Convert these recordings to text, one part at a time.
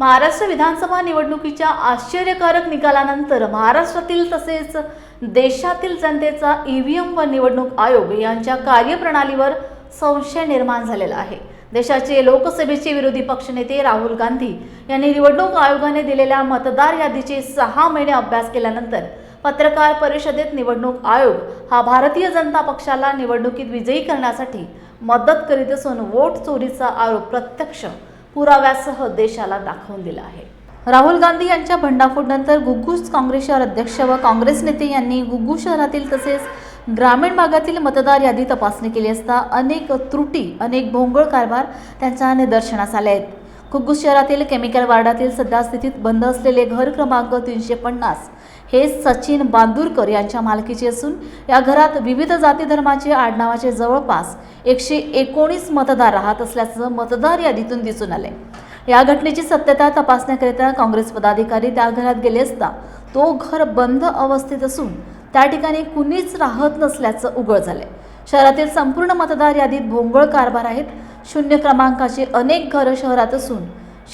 महाराष्ट्र विधानसभा निवडणुकीच्या आश्चर्यकारक निकालानंतर महाराष्ट्रातील तसेच देशातील जनतेचा ईव्हीएम व निवडणूक आयोग यांच्या कार्यप्रणालीवर संशय निर्माण झालेला आहे. देशाचे लोकसभेचे विरोधी पक्षनेते राहुल गांधी यांनी निवडणूक आयोगाने दिलेल्या मतदार यादीचे सहा महिने अभ्यास केल्यानंतर पत्रकार परिषदेत निवडणूक आयोग हा भारतीय जनता पक्षाला निवडणुकीत विजयी करण्यासाठी मदत करीत असून वोट चोरीचा आरोप प्रत्यक्ष पुराव्यासह देशाला दाखवून दिला आहे. राहुल गांधी यांच्या भंडाफोडनंतर गुग्गूस काँग्रेस शहर अध्यक्ष व काँग्रेस नेते यांनी गुग्गू शहरातील तसेच ग्रामीण भागातील मतदार यादी तपासणी केली असता अनेक त्रुटी अनेक भोंगळ कारभार त्यांच्या निदर्शनास आले आहेत. गुग्गूस शहरातील केमिकल वार्डातील सध्या स्थितीत बंद असलेले घर क्रमांक तीनशे पन्नास हे सचिन बांदूरकर यांच्या मालकीचे असून या घरात विविध जाती धर्माचे आडनावाचे जवळपास एकशे एकोणीस मतदार राहत असल्याचं मतदार यादीतून दिसून आले. या घटनेची सत्यता तपासण्याकरिता काँग्रेस पदाधिकारी त्या घरात गेले असता तो घर बंद अवस्थेत असून त्या ठिकाणी कुणीच राहत नसल्याचं उघड झालंय. शहरातील संपूर्ण मतदार यादीत भोंगळ कारभार आहेत. शून्य क्रमांकाचे अनेक घरं शहरात असून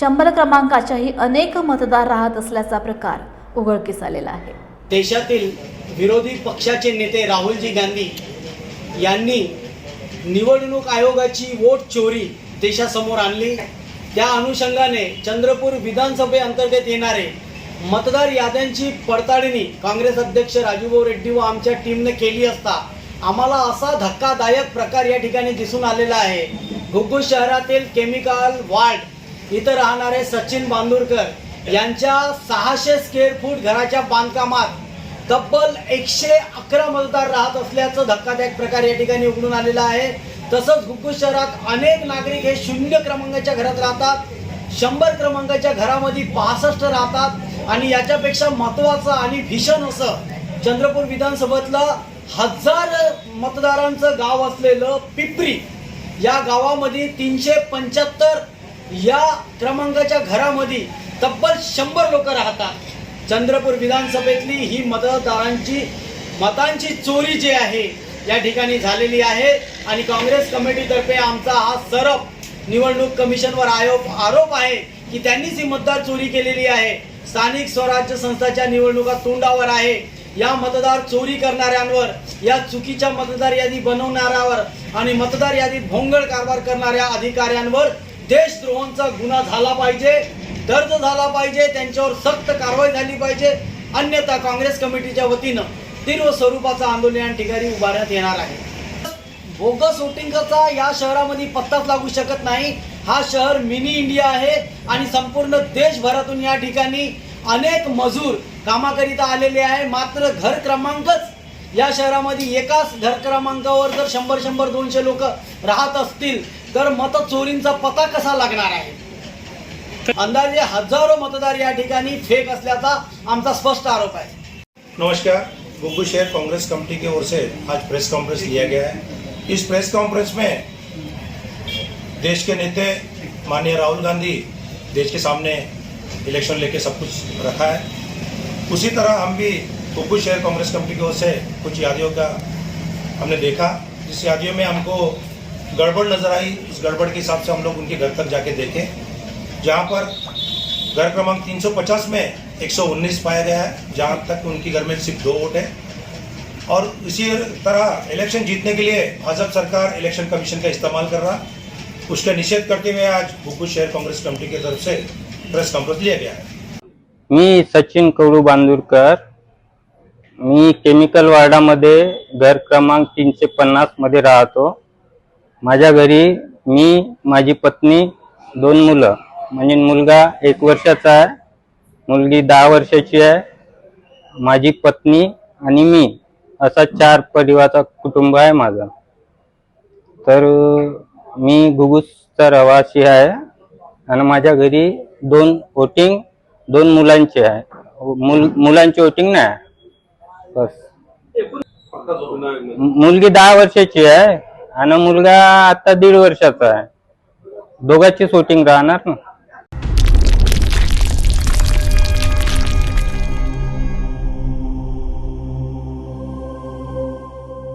शंभर क्रमांकाच्याही अनेक मतदार राहत असल्याचा प्रकार उघडकीस आलेला आहे. देशातील विरोधी पक्षाचे नेते राहुलजी गांधी यांनी निवडणूक आयोगाची वोट चोरी देशासमोर आणली. त्या अनुषंगाने चंद्रपूर विधानसभेअंतर्गत येणारे मतदार याद्यांची पडताळणी काँग्रेस अध्यक्ष राजूभाऊ रेड्डी व आमच्या टीमने केली असता आम्हाला असा धक्कादायक प्रकार या ठिकाणी दिसून आलेला आहे. घुग्गू शहरातील केमिकल वार्ड इथं राहणारे सचिन बांदूरकर यांच्या सहाशे स्क्वेअर फूट घराच्या बांधकामात तब्बल एकशे अकरा मतदार राहत असल्याचं धक्कादायक प्रकार या ठिकाणी उघडून आलेला आहे. तसंच गुग्गू शहरात अनेक नागरिक हे शून्य क्रमांकाच्या घरात राहतात. शंभर क्रमांकाच्या घरामध्ये पासष्ट राहतात. आणि याच्यापेक्षा महत्वाचं आणि भीषण असं चंद्रपूर विधानसभेतलं हजार मतदारांचं गाव असलेलं पिपरी या गावामध्ये तीनशे पंच्याहत्तर या क्रमांकाच्या घरामध्ये तब्बल शंभर लोक राहतात. चंद्रपूर विधानसभेतली ही मतदारांची मतांची चोरी जी आहे या ठिकाणी झालेली आहे. आणि काँग्रेस कमिटीतर्फे आमचा हा सरप निवडणूक कमिशनवर आयोग आरोप आहे की त्यांनीच ही मतदार चोरी केलेली आहे. स्थानिक स्वराज्य संस्थाच्या निवडणुका तोंडावर आहे. या मतदार चोरी करणाऱ्यांवर या चुकीच्या मतदार यादी बनवणाऱ्यावर आणि मतदार यादीत भोंगळ कारभार करणाऱ्या अधिकाऱ्यांवर देशद्रोहांचा गुन्हा झाला पाहिजे दर्ज झाला पाहिजे त्यांच्यावर सक्त कारवाई झाली पाहिजे. अन्यथा काँग्रेस कमिटीच्या वतीनं तीव्र स्वरूपाचं आंदोलन या ठिकाणी उभारण्यात येणार आहे. बोगस वोटिंगचा या शहरामध्ये पत्ताच लागू शकत नाही. हा शहर मिनी इंडिया आहे आणि संपूर्ण देशभरातून या ठिकाणी अनेक मजूर कामाकरिता आलेले आहे मात्र घर क्रमांकच या शहरामध्ये एकाच घर क्रमांकावर जर शंभर शंभर दोनशे लोक राहत असतील तर मत चोरींचा पता कसा लागणार आहे? अंदाजे हजारो मतदार या ठिकाणी फेक असल्याचा आमचा स्पष्ट आरोप आहे. नमस्कार गुग्गू शहर कांग्रेस कमेटी की ओर से आज प्रेस कॉन्फ्रेंस लिया गया है। इस प्रेस कॉन्फ्रेंस में देश के नेते माननीय राहुल गांधी देश के सामने इलेक्शन लेके सब कुछ रखा है। उसी तरह हम भी गुग्गू शहर कांग्रेस कमेटी की ओर से कुछ यादियों का हमने देखा, जिस यादियों में हमको गड़बड़ नज़र आई, उस गड़बड़ के हिसाब से हम लोग उनके घर तक जाके देखें, जहाँ पर घर क्रमांक 350 में 119 पाया गया है, जहाँ तक उनके घर में सिर्फ़ दो वोट है। और इसी तरह इलेक्शन जीतने के लिए भाजपा सरकार इलेक्शन कमीशन का इस्तेमाल कर रहा, उसका निषेध करते हुए आज गुग्गू शहर कांग्रेस कमेटी की तरफ़ से प्रेस कॉन्फ्रेंस लिया गया है। मी सचिन कवडू बांदूरकर. मी केमिकल वार्डामध्ये घर क्रमांक तीनशे पन्नासमध्ये राहतो. माझ्या घरी मी माझी पत्नी दोन मुलं. म्हणजे मुलगा एक वर्षाचा आहे मुलगी दहा वर्षाची आहे माझी पत्नी आणि मी असा चार परिवाराचा कुटुंब आहे माझं. तर मी गुगुसचा रहिवासी आहे आणि माझ्या घरी दोन वोटिंग दोन मुलांचे आहे. मुल मुलांची वोटिंग नाही बस. मुलगी दहा वर्षाची आहे आणि मुलगा आता दीड वर्षाचा आहे. दोघांची वोटिंग राहणार ना?